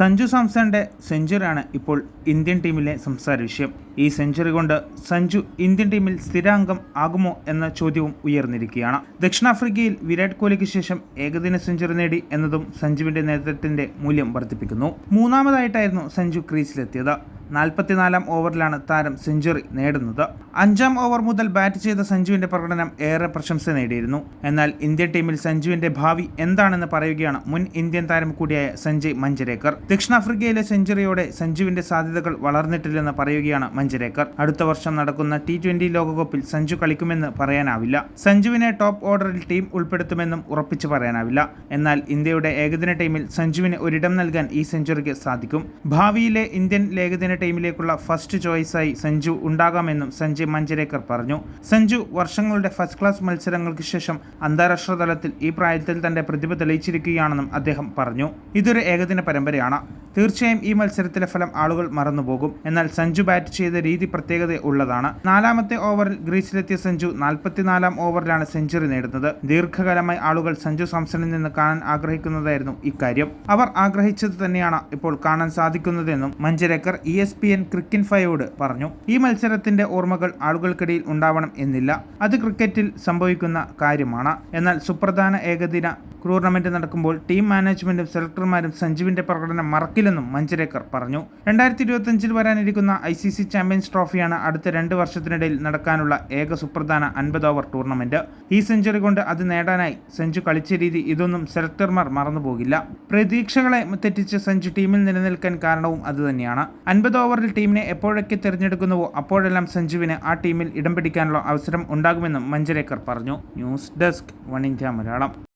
സഞ്ജു സാംസന്റെ സെഞ്ചുറിയാണ് ഇപ്പോൾ ഇന്ത്യൻ ടീമിലെ സംസാര വിഷയം. ഈ സെഞ്ചുറി കൊണ്ട് സഞ്ജു ഇന്ത്യൻ ടീമിൽ സ്ഥിരാംഗം ആകുമോ എന്ന ചോദ്യവും ഉയർന്നിരിക്കുകയാണ്. ദക്ഷിണാഫ്രിക്കയിൽ വിരാട് കോഹ്ലിക്ക് ശേഷം ഏകദിന സെഞ്ചുറി നേടി എന്നതും സഞ്ജുവിന്റെ നേതൃത്വത്തിന്റെ മൂല്യം വർദ്ധിപ്പിക്കുന്നു. മൂന്നാമതായിട്ടായിരുന്നു സഞ്ജു ക്രീസിലെത്തിയത്. നാൽപ്പത്തിനാലാം ഓവറിലാണ് താരം സെഞ്ചുറി നേടുന്നത്. അഞ്ചാം ഓവർ മുതൽ ബാറ്റ് ചെയ്ത സഞ്ജുവിന്റെ പ്രകടനം ഏറെ പ്രശംസ നേടിയിരുന്നു. എന്നാൽ ഇന്ത്യൻ ടീമിൽ സഞ്ജുവിന്റെ ഭാവി എന്താണെന്ന് പറയുകയാണ് മുൻ ഇന്ത്യൻ താരം കൂടിയായ സഞ്ജയ് മഞ്ചരേക്കർ. ദക്ഷിണാഫ്രിക്കയിലെ സെഞ്ചുറിയോടെ സഞ്ജുവിന്റെ സാധ്യതകൾ വളർന്നിട്ടില്ലെന്ന് പറയുകയാണ് മഞ്ചരേക്കർ. അടുത്ത വർഷം നടക്കുന്ന ടി ട്വന്റി ലോകകപ്പിൽ സഞ്ജു കളിക്കുമെന്ന് പറയാനാവില്ല. സഞ്ജുവിനെ ടോപ്പ് ഓർഡറിൽ ടീം ഉൾപ്പെടുത്തുമെന്നും ഉറപ്പിച്ചു പറയാനാവില്ല. എന്നാൽ ഇന്ത്യയുടെ ഏകദിന ടീമിൽ സഞ്ജുവിന് ഒരിടം നൽകാൻ ഈ സെഞ്ചുറിക്ക് സാധിക്കും. ഭാവിയിലെ ഇന്ത്യൻ ഏകദിന ടീമിലേക്കുള്ള ഫസ്റ്റ് ചോയ്സായി സഞ്ജു ഉണ്ടാകാമെന്നും സഞ്ജയ് മഞ്ചരേക്കർ പറഞ്ഞു. സഞ്ജു വർഷങ്ങളുടെ ഫസ്റ്റ് ക്ലാസ് മത്സരങ്ങൾക്ക് ശേഷം അന്താരാഷ്ട്ര തലത്തിൽ ഈ പ്രായത്തിൽ തന്റെ പ്രതിഭ തെളിയിച്ചിരിക്കുകയാണെന്നും അദ്ദേഹം പറഞ്ഞു. ഇതൊരു ഏകദിന പരമ്പരയാണ്. തീർച്ചയായും ഈ മത്സരത്തിലെ ഫലം ആളുകൾ മറന്നുപോകും. എന്നാൽ സഞ്ജു ബാറ്റ് ചെയ്ത രീതി പ്രത്യേകത ഉള്ളതാണ്. നാലാമത്തെ ഓവറിൽ ഗ്രീസിലെത്തിയ സഞ്ജു നാൽപ്പത്തിനാലാം ഓവറിലാണ് സെഞ്ചുറി നേടുന്നത്. ദീർഘകാലമായി ആളുകൾ സഞ്ജു സാംസണിൽ നിന്ന് കാണാൻ ആഗ്രഹിക്കുന്നതായിരുന്നു ഇക്കാര്യം. അവർ ആഗ്രഹിച്ചത് തന്നെയാണ് ഇപ്പോൾ കാണാൻ സാധിക്കുന്നതെന്നും Manjrekar E S P N cricket ഫയോട് പറഞ്ഞു. ഈ മത്സരത്തിന്റെ ഓർമ്മകൾ ആളുകൾക്കിടയിൽ ഉണ്ടാവണം എന്നില്ല. അത് ക്രിക്കറ്റിൽ സംഭവിക്കുന്ന കാര്യമാണ്. എന്നാൽ സുപ്രധാന ഏകദിന ടൂർണമെന്റ് നടക്കുമ്പോൾ ടീം മാനേജ്മെന്റും സെലക്ടർമാരും സഞ്ജുവിന്റെ പ്രകടനം മറക്കില്ലെന്നും മഞ്ചരേക്കർ പറഞ്ഞു. രണ്ടായിരത്തി ഇരുപത്തിയഞ്ചിൽ വരാനിരിക്കുന്ന ഐ സി സി ചാമ്പ്യൻസ് ട്രോഫിയാണ് അടുത്ത രണ്ട് വർഷത്തിനിടയിൽ നടക്കാനുള്ള ഏക സുപ്രധാന അൻപത് ഓവർ ടൂർണമെന്റ്. ഈ സെഞ്ചുറി കൊണ്ട് അത് നേടാനായി സഞ്ജു കളിച്ച രീതി ഇതൊന്നും സെലക്ടർമാർ മറന്നുപോകില്ല. പ്രതീക്ഷകളെ തെറ്റിച്ച് സഞ്ജു ടീമിൽ നിലനിൽക്കാൻ കാരണവും അതുതന്നെയാണ് അൻപത് ഓവറിൽ ടീമിനെ എപ്പോഴൊക്കെ തിരഞ്ഞെടുക്കുന്നുവോ അപ്പോഴെല്ലാം സഞ്ജുവിന് ആ ടീമിൽ ഇടം പിടിക്കാനുള്ള അവസരം ഉണ്ടാകുമെന്നും മഞ്ചരേക്കർ പറഞ്ഞു. News desk one India Malayalam.